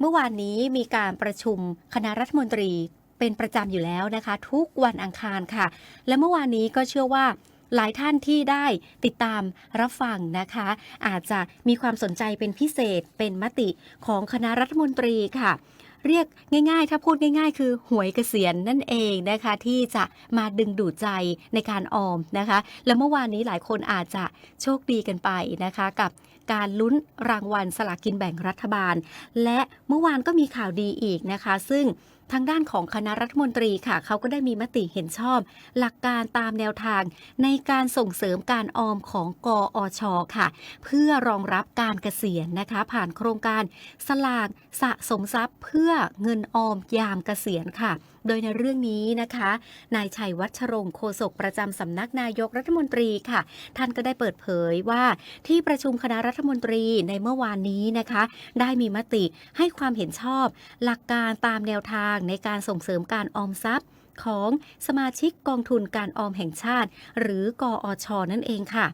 เมื่อวานนี้มีการประชุมคณะรัฐมนตรีเป็นประจำอยู่แล้วนะคะ ทุกวันอังคารค่ะ และเมื่อวานนี้ก็เชื่อว่าหลายท่านที่ได้ติดตามรับฟังนะคะ อาจจะมีความสนใจเป็นพิเศษเป็นมติของคณะรัฐมนตรีค่ะ เรียกง่าย ๆ ถ้าพูดง่าย ๆ คือหวยเกษียณนั่นเองนะคะ ที่จะมาดึงดูดใจในการออมนะคะ และเมื่อวานนี้หลายคนอาจจะโชคดีกันไปนะคะ กับ การลุ้นรางวัลสลากินแบ่งรัฐบาล และเมื่อวานก็มีข่าวดีอีกนะคะ ซึ่ง ทางด้านของคณะรัฐมนตรีค่ะ เขาก็ได้มีมติเห็นชอบ หลักการตามแนวทางในการส่งเสริมการออมของกออชค่ะ เพื่อรองรับการเกษียณนะคะ ผ่านโครงการสลากสะสมทรัพย์ เพื่อเงินออมยามเกษียณค่ะโดยในเรื่องนี้นะคะ นายชัยวัชรงคโฆษกประจำสำนักนายกรัฐมนตรีค่ะ ท่านก็ได้เปิดเผยว่าที่ประชุมคณะรัฐมนตรีในเมื่อวานนี้นะคะ ได้มีมติให้ความเห็นชอบ หลักการตามแนวทางในการส่งเสริมการออมทรัพย์ ของสมาชิกกองทุนการออมแห่งชาติ หรือกออชนั่นเองค่ะ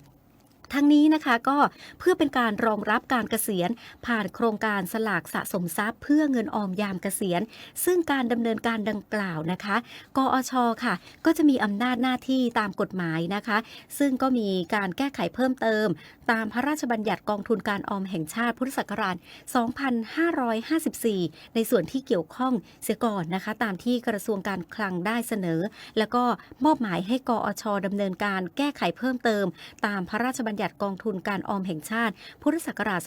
ทั้งนี้นะคะก็เพื่อเป็นการรองรับการเกษียณ ผ่านโครงการสลากสะสมทรัพย์ เพื่อเงินออมยามเกษียณ ซึ่งการดำเนินการดังกล่าวนะคะ กอชค่ะ ก็จะมีอำนาจหน้าที่ตามกฎหมายนะคะ ซึ่งก็มีการแก้ไขเพิ่มเติม ตามพระราชบัญญัติกองทุนการออมแห่งชาติพุทธศักราช 2554 ในส่วนที่เกี่ยวข้องเสียก่อนนะคะ ตามที่กระทรวงการคลังได้เสนอ แล้วก็มอบหมายให้กอชดำเนินการแก้ไขเพิ่มเติม ตามพระราชบัญญัติกองทุนการออมแห่งชาติ พุทธศักราช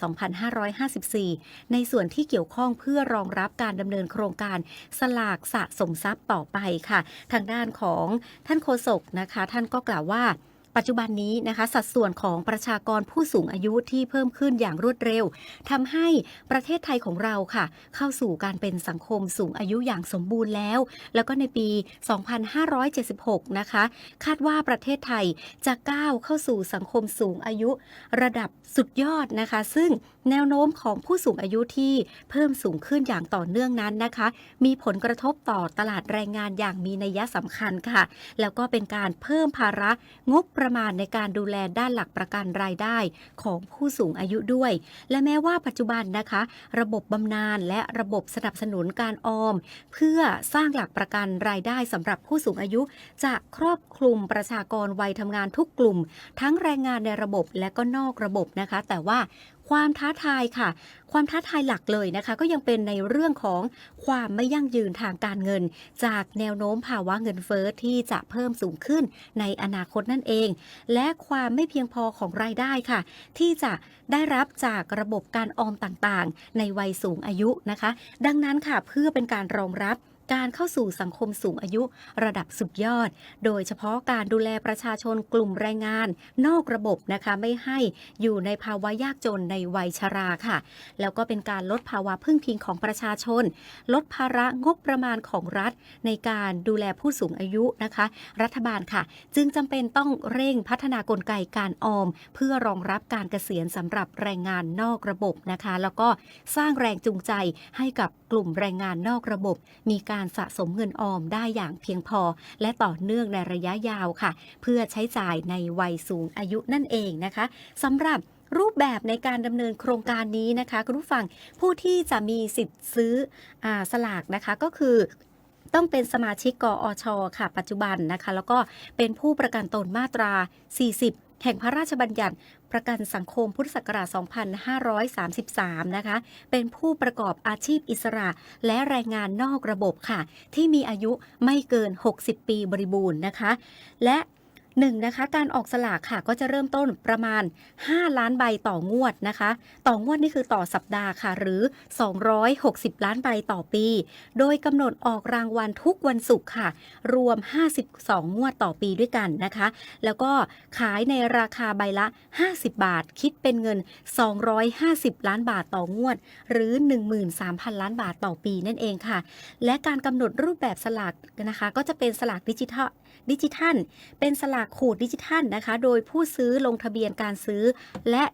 2554 ในส่วนที่เกี่ยวข้องเพื่อรองรับการดำเนินโครงการสลากสะสมทรัพย์ต่อไปค่ะ ทางด้านของท่านโฆษกนะคะ ท่านก็กล่าวว่า ปัจจุบันนี้นะคะสัดส่วนของประชากรผู้สูงอายุที่เพิ่มขึ้นอย่างรวดเร็วทำให้ประเทศไทยของเราค่ะ เข้าสู่การเป็นสังคมสูงอายุอย่างสมบูรณ์แล้ว แล้วก็ในปี 2576 นะคะ คาดว่าประเทศไทยจะก้าวเข้าสู่สังคมสูงอายุ ระดับสุดยอดนะคะ ซึ่งแนวโน้มของผู้สูงอายุที่เพิ่มสูงขึ้นอย่างต่อเนื่องนั้นนะคะ มีผลกระทบต่อตลาดแรงงานอย่างมีนัยสำคัญค่ะ แล้วก็เป็นการเพิ่มภาระงบประมาณในการดูแลด้านหลักประกันรายได้ของผู้สูงอายุด้วย และแม้ว่าปัจจุบันนะคะ ระบบบำนาญและระบบสนับสนุนการออม เพื่อสร้างหลักประกันรายได้สำหรับผู้สูงอายุ จะครอบคลุมประชากรวัยทำงานทุกกลุ่ม ทั้งแรงงานในระบบและก็นอกระบบนะคะ แต่ว่า ความท้าทายค่ะ ความท้าทายหลักเลยนะคะ ก็ยังเป็นในเรื่องของความไม่ยั่งยืนทางการเงิน จากแนวโน้มภาวะเงินเฟ้อที่จะเพิ่มสูงขึ้นในอนาคตนั่นเอง และความไม่เพียงพอของรายได้ค่ะ ที่จะได้รับจากระบบการออมต่างๆ ในวัยสูงอายุนะคะ ดังนั้นค่ะเพื่อเป็นการรองรับ การเข้าสู่สังคมสูงอายุระดับสุดยอด โดยเฉพาะการดูแลประชาชนกลุ่มแรงงาน นอกระบบนะคะไม่ให้อยู่ในภาวะยากจนในวัยชราค่ะ แล้วก็เป็นการลดภาวะพึ่งพิงของประชาชน ลดภาระงบประมาณของรัฐ ในการดูแลผู้สูงอายุนะคะ รัฐบาลค่ะ จึงจำเป็นต้องเร่งพัฒนากลไกการออม เพื่อรองรับการเกษียณสำหรับแรงงานนอกระบบนะคะ แล้วก็สร้างแรงจูงใจให้กับ กลุ่มแรงงานนอกระบบ มีการสะสมเงินออมได้อย่างเพียงพอ และต่อเนื่องในระยะยาวค่ะ เพื่อใช้จ่ายในวัยสูงอายุนั่นเองนะคะสำหรับรูปแบบในการดำเนินโครงการนี้นะคะคุณผู้ฟังผู้ที่จะมีสิทธิ์ซื้ออสลากนะคะก็คือต้องเป็นสมาชิกกอชค่ะ ปัจจุบันนะคะ แล้วก็เป็นผู้ประกันตนมาตรา 40 แห่งพระราชบัญญัติประกันสังคมพุทธศักราช 2533 นะคะ เป็นผู้ประกอบอาชีพอิสระและแรงงานนอกระบบค่ะ ที่มีอายุไม่เกิน 60 ปีบริบูรณ์นะคะ และ หนึ่งนะคะการออกสลากค่ะก็จะเริ่มต้นประมาณ 5 ล้านใบต่องวดนะคะ ต่องวดนี่คือต่อสัปดาห์ค่ะ หรือ 260 ล้านใบต่อปี โดยกำหนดออกรางวัลทุกวันศุกร์ค่ะ รวม 52 งวดต่อปีด้วยกันนะคะ แล้วก็ขายในราคาใบละ 50 บาท คิดเป็นเงิน 250 ล้านบาทต่องวด หรือ 13,000 ล้านบาทต่อปีนั่นเองค่ะ และการกำหนดรูปแบบสลากนะคะ ก็จะเป็นสลากดิจิทัลดิจิทัล เป็นสลากขูดดิจิทัลนะคะ โดยผู้ซื้อลงทะเบียนการซื้อ และ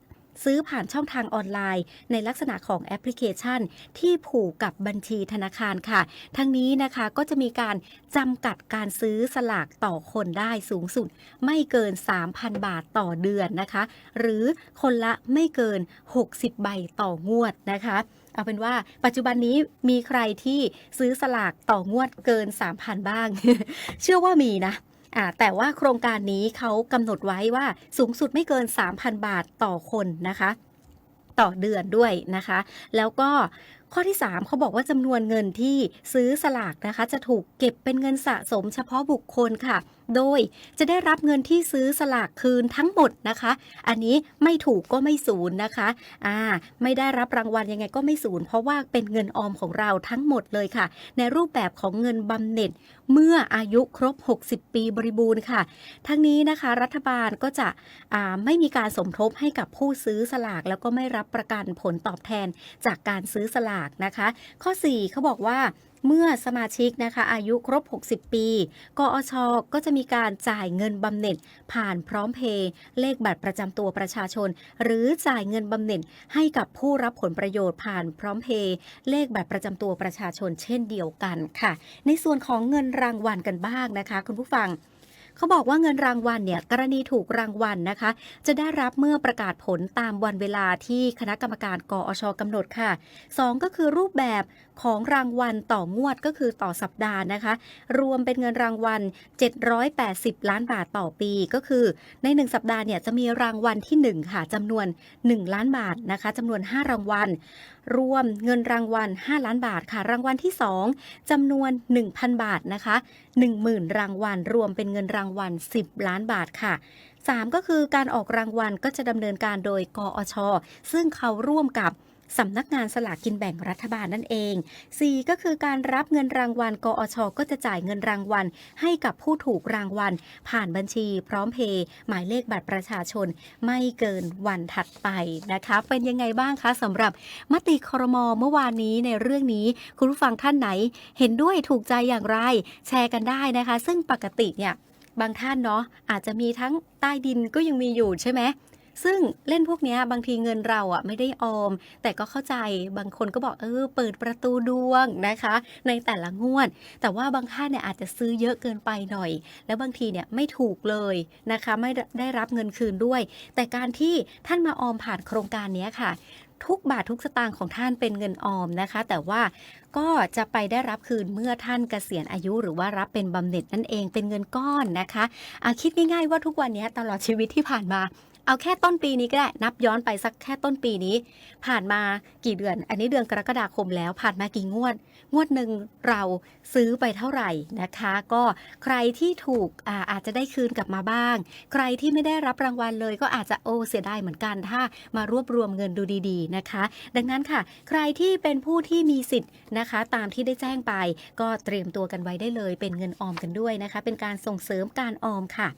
ซื้อผ่านช่องทางออนไลน์ ในลักษณะของแอปพลิเคชัน ที่ผูกกับบัญชีธนาคารค่ะ ทั้งนี้นะคะก็จะมีการจำกัดการซื้อสลากต่อคนได้สูงสุด ไม่เกิน 3,000 บาทต่อเดือนนะคะ หรือคนละไม่เกิน 60 ใบต่องวดนะคะเอาเป็นว่าปัจจุบันนี้มีใครที่ซื้อสลากต่องวดเกิน 3,000 บ้าง เชื่อว่ามีนะ อ่าแต่ว่าโครงการนี้เขากำหนดไว้ว่าสูงสุดไม่เกิน 3,000 บาทต่อคนนะคะ ต่อเดือนด้วยนะคะ แล้วก็ข้อที่ 3เขาบอกว่าจำนวนเงินที่ซื้อสลากนะคะ จะถูกเก็บเป็นเงินสะสมเฉพาะบุคคลค่ะ โดยจะได้รับเงินที่ซื้อสลากคืนทั้งหมดนะคะ อันนี้ไม่ถูกก็ไม่ศูนย์นะคะอ่าไม่ได้รับรางวัลยังไงก็ไม่ศูนย์เพราะว่าเป็นเงินออมของเราทั้งหมดเลยค่ะ ในรูปแบบของเงินบำเหน็จเมื่ออายุครบ 60 ปีบริบูรณ์ค่ะ ทั้งนี้นะคะรัฐบาลก็จะอ่าไม่มีการสมทบให้กับผู้ซื้อสลาก แล้วก็ไม่รับประกันผลตอบแทนจากการซื้อสลากนะคะ ข้อ 4เขาบอกว่าเมื่อสมาชิกนะคะอายุครบ 60 ปี กอชก็จะมีการจ่ายเงินบำเหน็จ ผ่านพร้อมเพย์เลขบัตรประจำตัวประชาชน หรือจ่ายเงินบำเหน็จให้กับผู้รับผลประโยชน์ผ่านพร้อมเพย์เลขบัตรประจำตัวประชาชนเช่นเดียวกันค่ะ ในส่วนของเงินรางวัลกันบ้างนะคะ คุณผู้ฟัง เขาบอกว่าเงินรางวัลเนี่ยกรณีถูกรางวัลนะคะ จะได้รับเมื่อประกาศผลตามวันเวลาที่คณะกรรมการกอชกำหนดค่ะ 2 ก็คือรูปแบบ ของรางวัลต่องวดก็คือต่อสัปดาห์นะคะ รวมเป็นเงินรางวัล 780 ล้านบาทต่อปีก็คือ ใน 1 สัปดาห์เนี่ยจะมีรางวัลที่ 1 ค่ะจำนวน 1 ล้านบาทนะคะจำนวน 5 รางวัล รวมเงินรางวัล 5 ล้านบาทค่ะ รางวัลที่ 2จำนวน 1,000 บาทนะคะ 10,000 รางวัล รวมเป็นเงินรางวัล 10 ล้านบาทค่ะ 3 ก็คือการออกรางวัลก็จะดำเนินการโดยกอช ซึ่งเขาร่วมกับ สำนักงานสลากกินแบ่งรัฐบาลนั่นเอง 4 ก็คือการรับเงินรางวัล กอช ก็จะจ่ายเงินรางวัล ให้กับผู้ถูกรางวัล ผ่านบัญชีพร้อมเพย์หมายเลขบัตรประชาชน ไม่เกินวันถัดไปนะคะ เป็นยังไงบ้างคะสำหรับมติครมเมื่อวานนี้ในเรื่องนี้คุณผู้ฟังท่านไหน เห็นด้วยถูกใจอย่างไร แชร์กันได้นะคะ ซึ่งปกติเนี่ยบางท่านเนาะอาจจะมีทั้งใต้ดินก็ยังมีอยู่ใช่ไหม ซึ่งเล่นพวกนี้บางทีเงินเราอะไม่ได้ออม แต่ก็เข้าใจบางคนก็บอกเออเปิดประตูดวงนะคะ ในแต่ละงวด แต่ว่าบางท่านเนี่ยอาจจะซื้อเยอะเกินไปหน่อย แล้วบางทีเนี่ยไม่ถูกเลยนะคะไม่ได้รับเงินคืนด้วย แต่การที่ท่านมาออมผ่านโครงการนี้ค่ะทุกบาททุกสตางค์ของท่านเป็นเงินออมนะคะ แต่ว่า ก็จะไปได้รับคืนเมื่อท่านเกษียณอายุ หรือว่ารับเป็นบำเหน็จนั่นเองเป็นเงินก้อนนะคะอะคิดง่ายๆว่าทุกวันนี้ตลอดชีวิตที่ผ่านมา เอาแค่ต้นปีนี้ก็ได้ นับย้อนไปสักแค่ต้นปีนี้ ผ่านมากี่เดือน อันนี้เดือนกรกฎาคมแล้วผ่านมากี่งวด งวดหนึ่งเราซื้อไปเท่าไหร่นะคะ ก็ใครที่ถูกอาอาจจะได้คืนกลับมาบ้าง ใครที่ไม่ได้รับรางวัลเลย ก็อาจจะโอ้เสียดายเหมือนกันถ้ามารวบรวมเงินดูดี ๆนะคะ ดังนั้นค่ะ ใครที่เป็นผู้ที่มีสิทธิ์นะนะคะ ตามที่ได้แจ้งไป ก็เตรียมตัวกันไว้ได้เลย เป็นเงินออมกันด้วยนะคะ เป็นการส่งเสริมการออมค่ะ